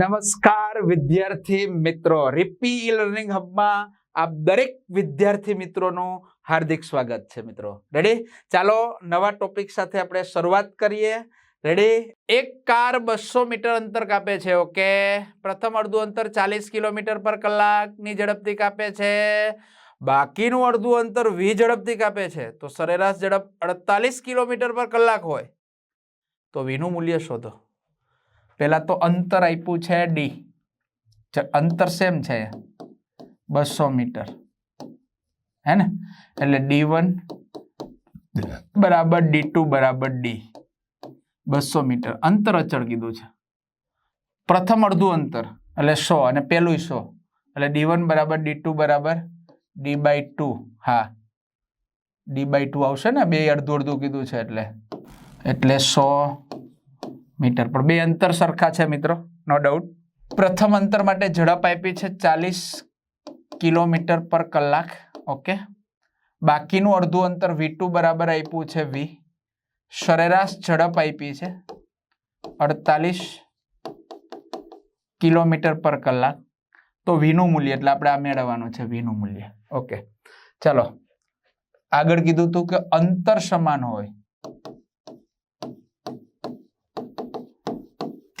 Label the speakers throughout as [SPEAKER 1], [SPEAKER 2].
[SPEAKER 1] નમસ્કાર વિદ્યાર્થી મિત્રો. રિપી ઈ લર્નિંગ હબમાં આપ દરેક વિદ્યાર્થી મિત્રોનું હાર્દિક સ્વાગત છે મિત્રો. રેડી ચાલો નવા ટોપિક સાથે આપણે શરૂઆત કરીએ. રેડી એક કાર બસો મીટર અંતર કાપે છે ઓકે પ્રથમ અડધું અંતર ચાલીસ કિલોમીટર પર કલાકની ઝડપથી કાપે છે. બાકીનું અડધું અંતર વી ઝડપથી કાપે છે. તો સરેરાશ ઝડપ અડતાલીસ કિલોમીટર પર કલાક હોય. તો વીનું મૂલ્ય શોધો. પહેલા તો અંતર આપ્યું છે ડી અંતર સેમ છે? બસો મીટર. હે ને? એટલે ડી વન બરાબર ડી ટુ બરાબર ડી બસો મીટર. અંતર અચળ કીધું છે. પ્રથમ અડધું અંતર. એટલે સો. અને પેલું સો. એટલે ડી વન બરાબર ડી ટુ બરાબર ડી બાય ટુ હા. ડી બાય ટુ આવશે ને? બે અડધું અડધું કીધું છે એટલે. એટલે સો મીટર. પણ બે અંતર સરખા છે મિત્રો નો ડાઉટ પ્રથમ અંતર માટે ઝડપ આપી છે ચાલીસ કિલોમીટર પર કલાક ઓકે બાકીનું અડધું અંતર વી બરાબર આપ્યું છે વી. સરેરાશ ઝડપ આપી છે અડતાલીસ કિલોમીટર પર કલાક. તો વીનું મૂલ્ય, એટલે આપણે આ મેળવવાનું છે વીનું મૂલ્ય ઓકે ચાલો, આગળ કીધું હતું કે અંતર સમાન હોય.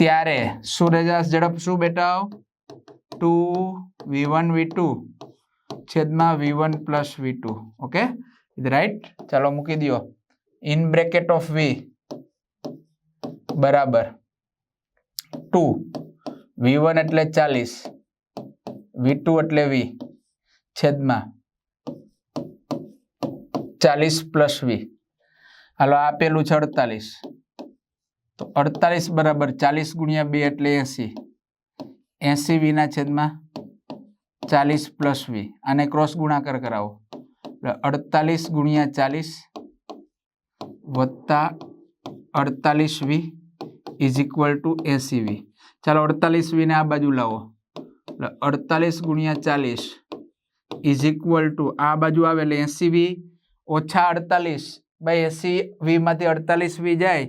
[SPEAKER 1] ત્યારે સૂર્યજાસ ઝડપ શું બેટા two v one v two છેદમાં v one plus v two. Okay? Right ચાલો મૂકી દો ઇન બ્રેકેટ ઓફ વી બરાબર. ટુ. વી વન એટલે ચાલીસ. વી ટુ એટલે વી. છેદમાં. ચાલીસ પ્લસ વી. હાલો, આપેલું છે અડતાલીસ. તો અડતાલીસ બરાબર ચાલીસ ગુણ્યા બે એટલે એસી. એસી વીના છેદમાં ચાલીસ પ્લસ વી. આને ક્રોસ ગુણાકાર કરાવો. એટલે અડતાલીસ ગુણ્યા ચાલીસ વત્તા અડતાલીસ v is equal to AC v. ચાલો અડતાલીસ વીને આ બાજુ લાવો. એટલે અડતાલીસ ગુણ્યા ચાલીસ ઇઝ ઇક્વલ ટુ આ બાજુ આવે એટલે એસી વી ઓછા અડતાલીસ. બાય એસી વીમાંથી અડતાલીસ વી જાય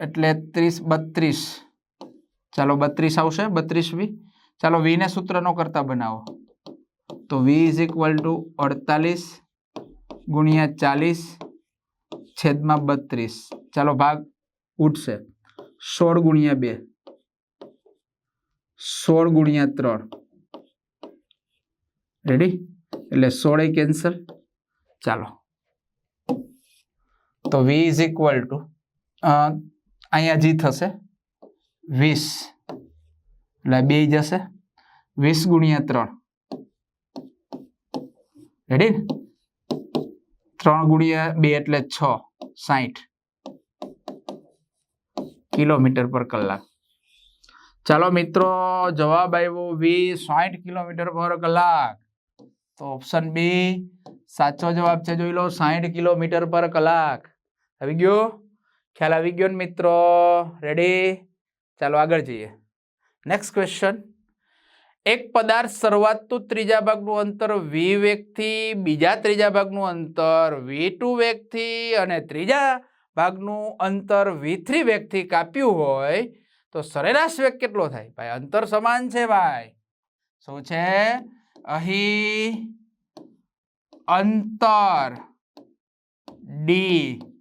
[SPEAKER 1] એટલે ત્રીસ, બત્રીસ. ચાલો બત્રીસ આવશે, બત્રીસ વી. ચાલો વીને સૂત્રનો કરતા બનાવો. તો વી ઇઝ ઇક્વલ ટુ અડતાલીસ ગુણ્યા ચાલીસ છેદમાં બત્રીસ. ચાલો ભાગ ઉઠશે સોળ ગુણ્યા બે. સોળ ગુણ્યા ત્રણ. રેડી એટલે સોળે કેન્સલ ચાલો. તો વી ઇઝ ઇક્વલ ટુ અહીંયા જી થશે. વીસ. એટલે બે જશે. વીસ ગુણ્યા ત્રણ. રેડી ત્રણ ગુણ્યા બે એટલે છ. સાઠ કિલોમીટર પર કલાક. ચાલો મિત્રો, જવાબ આવ્યો વીસ. સાઠ કિલોમીટર પર કલાક. તો ઓપ્શન બી સાચો જવાબ છે, જોઈ લો. સાઠ કિલોમીટર પર કલાક. આવી ગયો? ખ્યાલ આવી ગયો ને મિત્રો? રેડી ચાલો આગળ જઈએ. નેક્સ્ટ ક્વેશ્ચન એક પદાર્થ શરૂઆતનું ત્રીજા ભાગનું અંતર વી વેગથી, બીજા ત્રીજા ભાગનું અંતર વી ટુ વેગથી અને ત્રીજા ભાગનું અંતર વી થ્રી વેગથી કાપ્યું હોય તો સરેરાશ વેગ કેટલો થાય? ભાઈ, અંતર સમાન છે ભાઈ. શું છે? અહીં અંતર ડી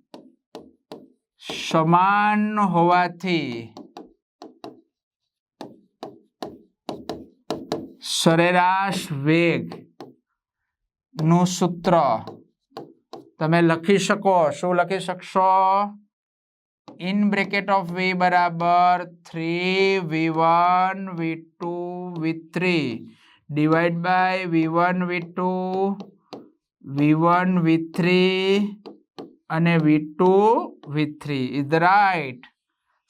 [SPEAKER 1] સમાન હોવાથી સરેરાશ વેગનું સૂત્ર તમે લખી શકો શું લખી શકશો ઇન બ્રેકેટ ઓફ વી બરાબર three v one v two v three divide by v one v two v one v three અને v two v three is right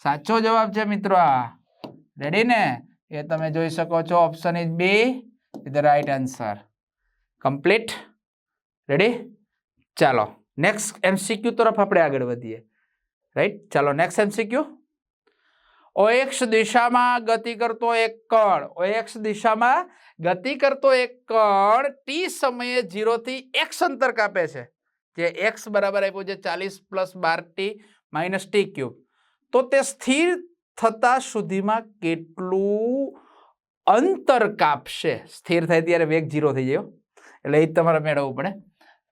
[SPEAKER 1] સાચો જવાબ છે મિત્રો આ. રેડી ને? એ તમે જોઈ શકો છો option is B is right answer complete ready ચાલો. નેક્સ્ટ એમસીક્યુ તરફ આપણે આગળ વધીએ. રાઈટ ચાલો નેક્સ્ટ એમસીક્યુ ઓએક્સ દિશામાં ગતિ કરતો એક કણ. ઓએક્સ દિશામાં ગતિ કરતો એક કણ ટી સમયે જીરોથી એક્સ અંતર કાપે છે. જે એક્સ બરાબર આપ્યું છે ચાલીસ પ્લસ બાર ટી માઇનસ ટી ક્યુબ તો તે સ્થિર થતા સુધીમાં કેટલું અંતર કાપશે? સ્થિર થાય ત્યારે વેગ જીરો થઈ જાય એટલે એ તમારે મેળવવું પડે.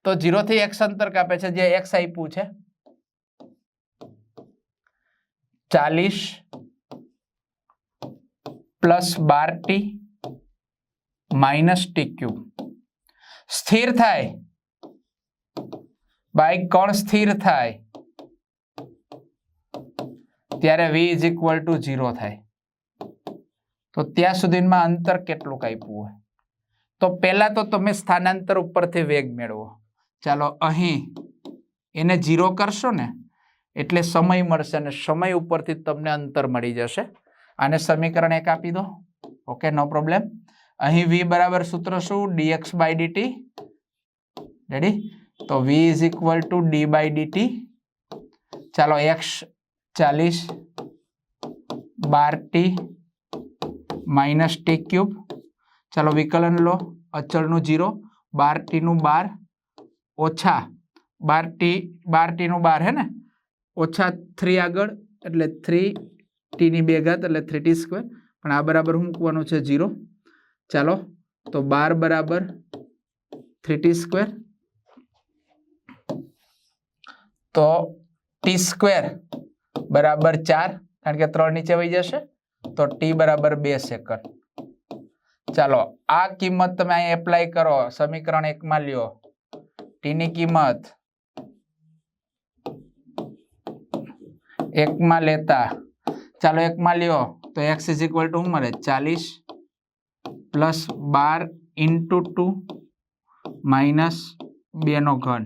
[SPEAKER 1] તો જીરોથી એક્સ અંતર કાપે છે, જે એક્સ આપ્યું છે. ચાલીસ પ્લસ બાર ટી માઇનસ ટી ક્યુબ સ્થિર થાય બાય કોણ સ્થિર થાય? ત્યારે v is equal to zero થાય. તો ત્યાં સુધીમાં અંતર કેટલું કાપ્યું હોય? તો પહેલા તો તમે સ્થાનાંતર ઉપરથી વેગ મેળવો. ચાલો અહીં એને ઝીરો કરશો ને, એટલે સમય મળશે અને સમય ઉપરથી તમને અંતર મળી જશે. આને સમીકરણ એક આપી દો. ઓકે, નો પ્રોબ્લેમ અહીં વી બરાબર સૂત્ર શું? ડીએક્સ બાય ડીટી રેડી તો v is equal to d by dt. ચાલો x ચાલીસ બાર ટી માઇનસ ટી ક્યુબ. ચાલો વિકલન લો. અચળનું જીરો બાર ટીનું બાર, ઓછા બાર ટી બાર ટીનું બાર હે ને? ઓછા થ્રી આગળ, એટલે થ્રી ટીની બે ઘાત, એટલે થ્રી ટી સ્ક્વેર પણ આ બરાબર હું મૂકવાનું છે? જીરો ચાલો, તો બાર બરાબર થ્રી ટી સ્ક્વેર તો ટી સ્ક્વેર બરાબર ચાર, કારણ કે ત્રણ નીચે વહી જશે, તો ટી બરાબર બે સેકન્ડ ચાલો, આ કિંમત તમે અહીં એપ્લાય કરો, સમીકરણ એકમાં લ્યો. ટીની કિંમત એકમાં લેતા, ચાલો એકમાં લ્યો, તો એક્સ ઇઝ ઇક્વલ ટુ શું મળે? ચાલીસ પ્લસ બાર ઇન્ટુ ટુ માઇનસ બેનો ઘન.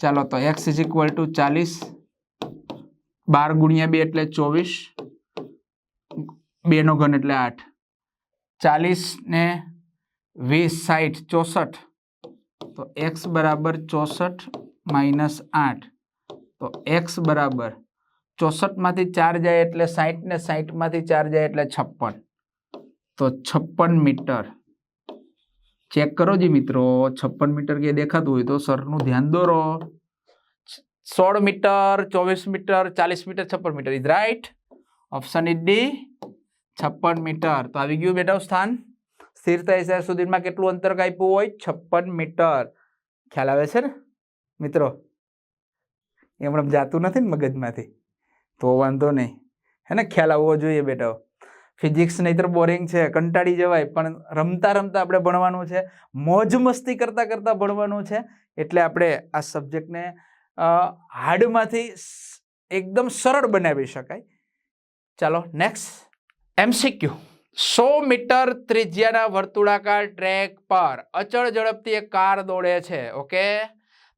[SPEAKER 1] ચાલો તો એક્સ ઇઝ ઇક્વલ ટુ ચાલીસ, બાર ગુણ્યા બે એટલે ચોવીસ, બેનો ઘન એટલે આઠ. ચાલીસ ને વીસ સાઠ ચોસઠ, તો એક્સ બરાબર ચોસઠ માઇનસ આઠ. તો એક્સ બરાબર ચોસઠમાંથી ચાર જાય એટલે સાઠ ને સાઠમાંથી ચાર જાય એટલે છપ્પન. તો છપ્પન મીટર. ચેક કરો જે મિત્રો, છપ્પન મીટર કે દેખાતું હોય તો સરનું ધ્યાન દોરો. સોળ મીટર, ચોવીસ મીટર, ચાલીસ મીટર, છપ્પન meter is right option is D છપ્પન મીટર. તો આવી ગયું બેટા સ્થાન. સ્થિરતા છે સુધીમાં કેટલું અંતર કાપ્યું હોય? છપ્પન મીટર. ખ્યાલ આવે છે ને? મિત્રો, એમણે જાતું નથી ને મગજમાંથી. તો વાંધો નહીં. હે ને? ખ્યાલ આવવો જોઈએ બેટા ફિઝિક્સ નહીતર બોરિંગ છે, કંટાળી જવાય, પણ રમતા રમતા આપણે ભણવાનું છે, મોજ મસ્તી કરતાં કરતાં ભણવાનું છે, એટલે આપણે આ સબ્જેક્ટને હાર્ડમાંથી એકદમ સરળ બનાવી શકાય. ચાલો નેક્સ્ટ એમસીક્યુ સો મીટર ત્રિજ્યાના વર્તુળાકાર ટ્રેક પર અચળ ઝડપથી એક કાર દોડે છે, ઓકે?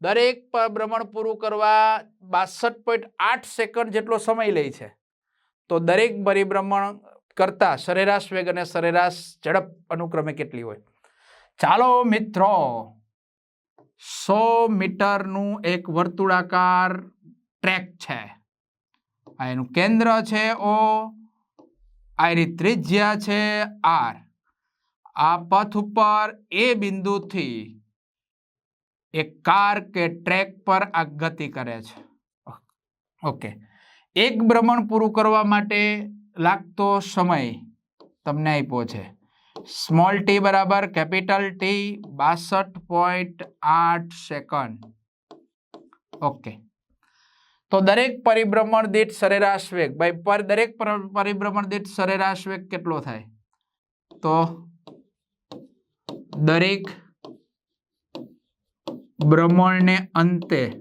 [SPEAKER 1] દરેક ભ્રમણ પૂરું કરવા બાસઠ પોઈન્ટ આઠ સેકન્ડ જેટલો સમય લે છે. તો દરેક પરિભ્રમણ કરતા સરેરાશ વેગ અને સરેરાશ ઝડપ અનુક્રમે કેટલી હોય? ચાલો મિત્રો, સો મીટરનું એક વર્તુળાકાર ટ્રેક છે. આ એનું કેન્દ્ર છે ઓ, આ એની ત્રિજ્યા છે આર. આ પથ ઉપર એ બિંદુથી એક કાર કે ટ્રેક પર આ ગતિ કરે છે. ઓકે. એક ભ્રમણ પૂરું કરવા માટે લાગતો સમય તમને આપ્યો છે. સ્મોલ ટી બરાબર, કેપિટલ ટી બાસઠ પોઈન્ટ આઠ સેકન્ડ. ઓકે. તો દરેક પરિભ્રમણ દીઠ સરેરાશ વેગ ભાઈ પર દરેક પરિભ્રમણ દીઠ સરેરાશ વેગ કેટલો થાય? તો દરેક ભ્રમણને અંતે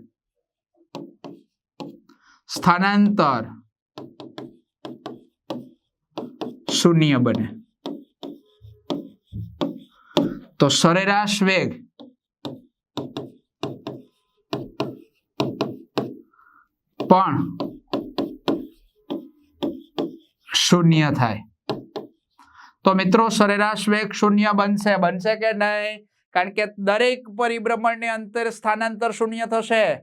[SPEAKER 1] સ્થાનાંતર શૂન્ય બને. તો સરેરાશ વેગ પણ શૂન્ય થાય. તો મિત્રો, સરેરાશ વેગ શૂન્ય બનશે. બનશે કે નહીં? કારણ કે દરેક પરિભ્રમણને અંતર સ્થાનાંતર શૂન્ય થશે.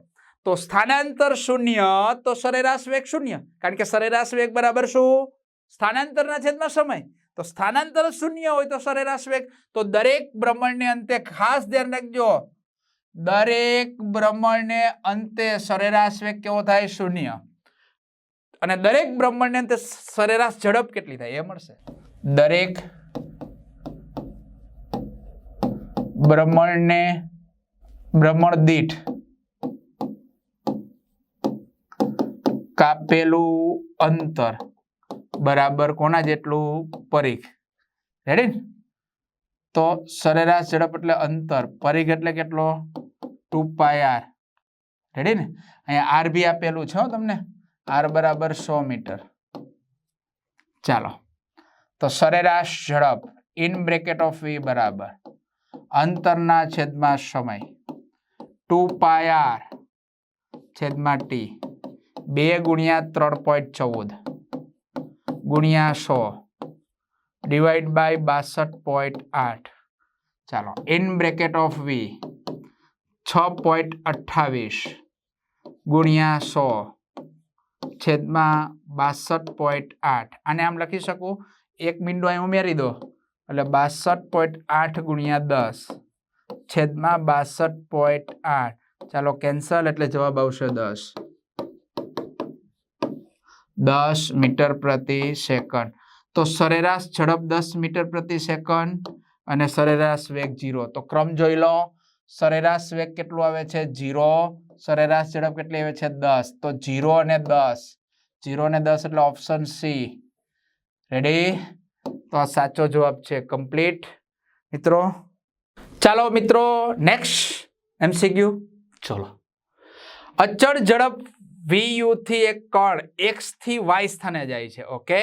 [SPEAKER 1] તો સ્થાનાંતર શૂન્ય, તો સરેરાશ વેગ શૂન્ય. કારણ કે સરેરાશ વેગ બરાબર શું? સ્થાનાંતરના છેદમાં સમય. તો સ્થાનાંતર શૂન્ય હોય તો સરેરાશ વેગ. તો દરેક ભ્રમણને અંતે ખાસ ધ્યાન રાખજો. દરેક ભ્રમણને અંતે સરેરાશ વેગ કેવો થાય? શૂન્ય. અને દરેક બ્રહ્માંડને અંતે સરેરાશ ઝડપ કેટલી થાય? એ મળશે. દરેક ભ્રમણને ભ્રમણ દીઠ કાપેલું અંતર. બરાબર કોના જેટલું પરિઘ રેડી તો સરેરાશ ઝડપ એટલે અંતર. પરિઘ એટલે કેટલો? Two pi R. રેડી ને? અહીંયા આર બી આપેલું છે તમને. આર બરાબર સો મીટર. ચાલો. તો સરેરાશ ઝડપ, ઇન બ્રેકેટ ઓફ વી બરાબર. અંતરના છેદમાં સમય. ટુ પાય આર છેદમાં ટી. બે ગુણ્યા ત્રણ પોઈન્ટ ચૌદ. ગુણ્યા સો ડિવાઈડ બાય બાસઠ પોઈન્ટ આઠ. ચાલો ઇન બ્રેકેટ ઓફ વી છ પોઈન્ટ અઠ્ઠાવીસ ગુણ્યા સો છેદમાં બાસઠ પોઈન્ટ આઠ. આને આમ લખી શકું? એક બિંદુ અહીં ઉમેરી દો. એટલે બાસઠ પોઈન્ટ આઠ ગુણ્યા દસ છેદમાં બાસઠ પોઈન્ટ આઠ. ચાલો કેન્સલ એટલે જવાબ આવશે દસ. દસ મીટર પ્રતિ સેકન્ડ. તો સરેરાશ ઝડપ દસ મીટર પ્રતિ સેકન્ડ અને સરેરાશ વેગ જીરો તો ક્રમ જોઈ લો. સરેરાશ વેગ કેટલું આવે છે? જીરો સરેરાશ ઝડપ કેટલી આવે છે? દસ. તો જીરો અને દસ. જીરો અને દસ એટલે ઓપ્શન સી. રેડી તો આ સાચો જવાબ છે કમ્પ્લીટ. મિત્રો? ચાલો મિત્રો નેક્સ્ટ એમસીક્યુ. ચલો. અચળ ઝડપ વીયુ થી એક કણ એક્સથી વાય સ્થાને જાય છે, ઓકે?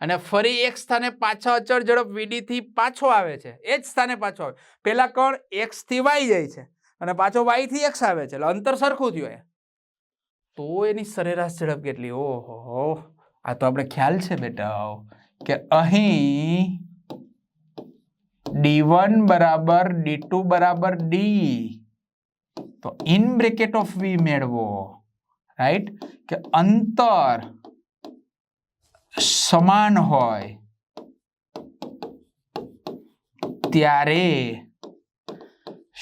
[SPEAKER 1] અને ફરી એક સ્થાને પાછો અચળ ઝડપ વીડીથી પાછો આવે છે, એ જ સ્થાને પાછો આવે. પેલા કણ એક્સથી વાય જાય છે અને પાછો વાયથી એક્સ આવે છે, એટલે અંતર સરખું થયું એ તો એની સરેરાશ ઝડપ કેટલી? ઓહો, આ તો આપણે ખ્યાલ છે બેટા. કે અહીં ડી વન બરાબર ડી બરાબર ડી તો ઇન બ્રેકેટ ઓફ વી મેળવો. રાઈટ કે અંતર સમાન હોય ત્યારે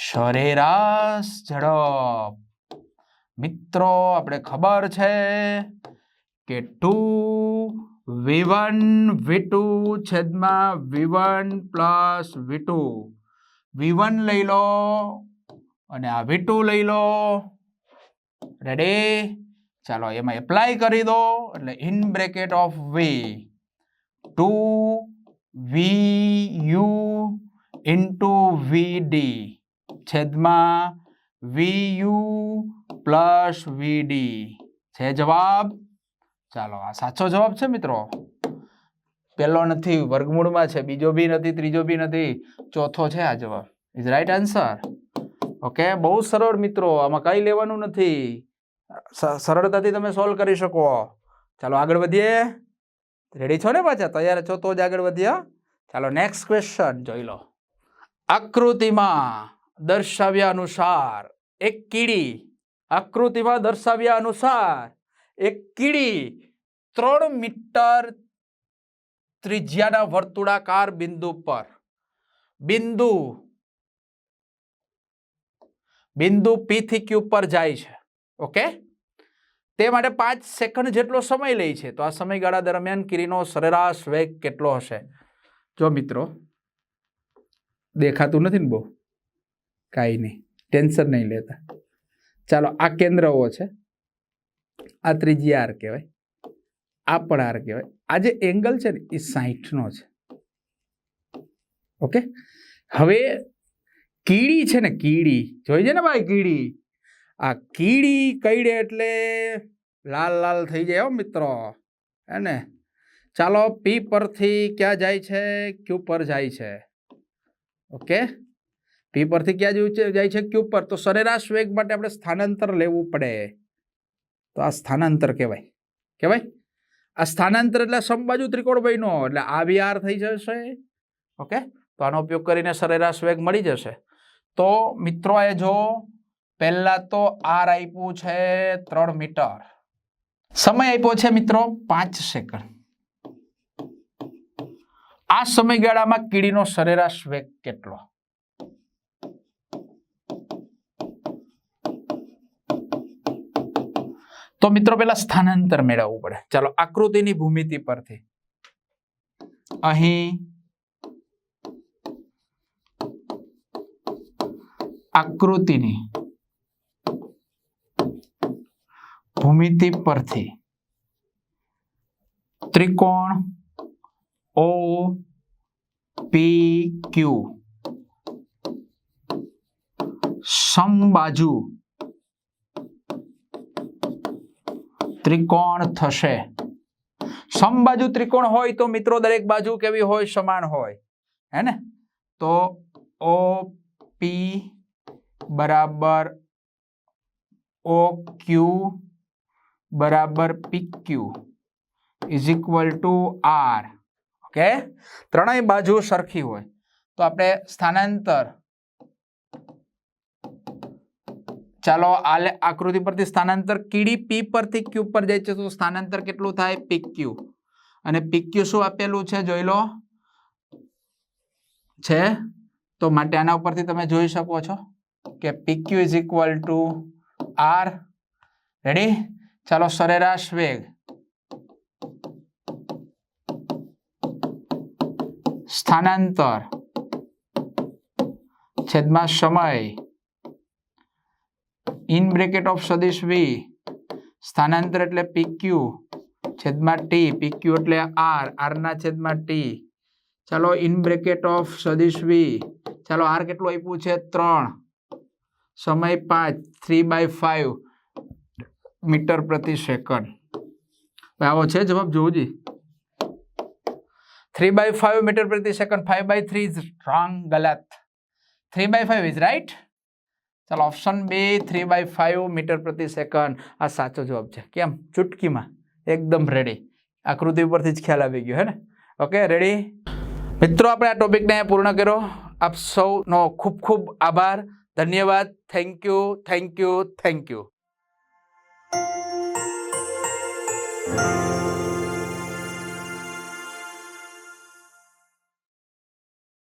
[SPEAKER 1] સરેરાશ ઝડપ. મિત્રો, આપણે ખબર છે કે two v one v two છેદમાં v one plus v two. V one લઈ લો અને આ વી ટુ લઈ લો. રેડી ચાલો એમાં એપ્લાય કરી દો. એટલે in bracket of v two v u into v d છેદમાં v u plus v d છે જવાબ? ચાલો, આ સાચો જવાબ છે મિત્રો. પહેલો નથી, વર્ગમૂળમાં છે, બીજો બી નથી, ત્રીજો બી નથી. ચોથો છે આ જવાબ. ઇઝ રાઈટ આન્સર ઓકે બહુ સરળ મિત્રો, આમાં કઈ લેવાનું નથી. સરળતાથી તમે સોલ્વ કરી શકો. ચાલો આગળ વધીએ. રેડી છો ને પાછા? તૈયાર છો તો જ આગળ વધીએ. ચાલો નેક્સ્ટ ક્વેશ્ચન જોઈ લો. આકૃતિમાં દર્શાવ્યા અનુસાર એક કીડી, આકૃતિમાં દર્શાવ્યા અનુસાર એક કીડી ત્રણ મીટર ત્રિજ્યાના વર્તુળાકાર બિંદુ પર. બિંદુ બિંદુ પી થી ક્યુ પર જાય છે. ઓકે? તે માટે પાંચ સેકન્ડ જેટલો સમય લે છે. તો આ સમયગાળા દરમિયાન કીડીનો સરેરાશ વેગ કેટલો હશે? જો મિત્રો, દેખાતું નથી ને બહુ? કાંઈ નહીં, ટેન્શન નહીં લેતા. ચાલો, આ કેન્દ્ર ઓ છે. આ ત્રીજી આર કહેવાય. આ પણ આર કહેવાય. આ જે એંગલ છે ને, એ સાહીઠનો છે. ઓકે? હવે, કીડી છે ને, કીડી. જોઈ છે ને ભાઈ કીડી? આ કીડી કઈડે એટલે લાલ લાલ થઈ જાય હો મિત્રો. હે ને? ચાલો પી પરથી ક્યાં જાય છે? ક્યુ પર જાય છે. ઓકે? પી પરથી ક્યાં છે? જાય છે ક્યુ પર. તો સરેરાશ વેગ માટે આપણે સ્થાનાંતર લેવું પડે. તો આ સ્થાનાંતર કહેવાય. કહેવાય? આ સ્થાનાંતર એટલે સમબાજુ ત્રિકોણ બન્યો એટલે આ બી આર થઈ જશે. ઓકે? તો આનો ઉપયોગ કરીને સરેરાશ વેગ મળી જશે. તો મિત્રો એ જો પહેલા તો આર આપ્યું છે ત્રણ મીટર. સમય આપ્યો છે મિત્રો પાંચ સેકન્ડ. આ સમયગાળામાં કીડીનો સરેરાશ વેગ કેટલો? તો મિત્રો પેલા સ્થાનાંતર મેળવવું પડે. ચાલો, આકૃતિની ભૂમિતિ પરથી. અહીં આકૃતિની ભૂમિતિ પરથી. ત્રિકોણ ઓ, પી, ક્યુ. સમબાજુ. ત્રિકોણ થશે. સમબાજુ ત્રિકોણ હોય તો મિત્રો દરેક બાજુ કેવી હોય? સમાન હોય. હે ને? તો ઓ, પી, બરાબર ઓ, ક્યુ બરાબર PQ is equal to r okay ત્રણેય બાજુ સરખી હોય. તો આપણે સ્થાનાંતર ચાલો આલે આકૃતિ પરથી સ્થાનાંતર કીડી પી પરથી ક્યુ પર જાય છે, તો સ્થાનાંતર કેટલું થાય? પીક્યુ અને પીક્યુ શું આપેલું છે? જોઈ લો. છે? તો માટે આના ઉપરથી તમે જોઈ શકો છો કે PQ is equal to r ready ચાલો સરેરાશ વેગ. સ્થાનાંતર. છેદમાં સમય. ઇન બ્રેકેટ ઓફ સદીશ વી સ્થાનાંતર એટલે પીક્યુ છેદમાં ટી પીક્યુ એટલે આર આરના છેદમાં ટી ચાલો ઇન બ્રેકેટ ઓફ સદીશ વી ચાલો આર કેટલું આપ્યું છે? ત્રણ. સમય પાંચ. Three by five. મીટર પ્રતિ સેકન્ડ. આવો છે જવાબ જોજી થ્રી બાય ફાઈવ મીટર પ્રતિ second five by three is wrong ગલત. Three by five is right ચાલો ઓપ્શન બે થ્રી બાય ફાઈવ મીટર પ્રતિ સેકન્ડ. આ સાચો જવાબ છે. કેમ? ચૂટકીમાં. એકદમ રેડી આકૃતિ ઉપરથી જ ખ્યાલ આવી ગયો, હે ને? ઓકે રેડી મિત્રો, આપણે આ ટોપિકને અહીંયા પૂર્ણ કર્યો. આપ સૌનો ખૂબ ખૂબ આભાર. ધન્યવાદ. Thank you thank you thank you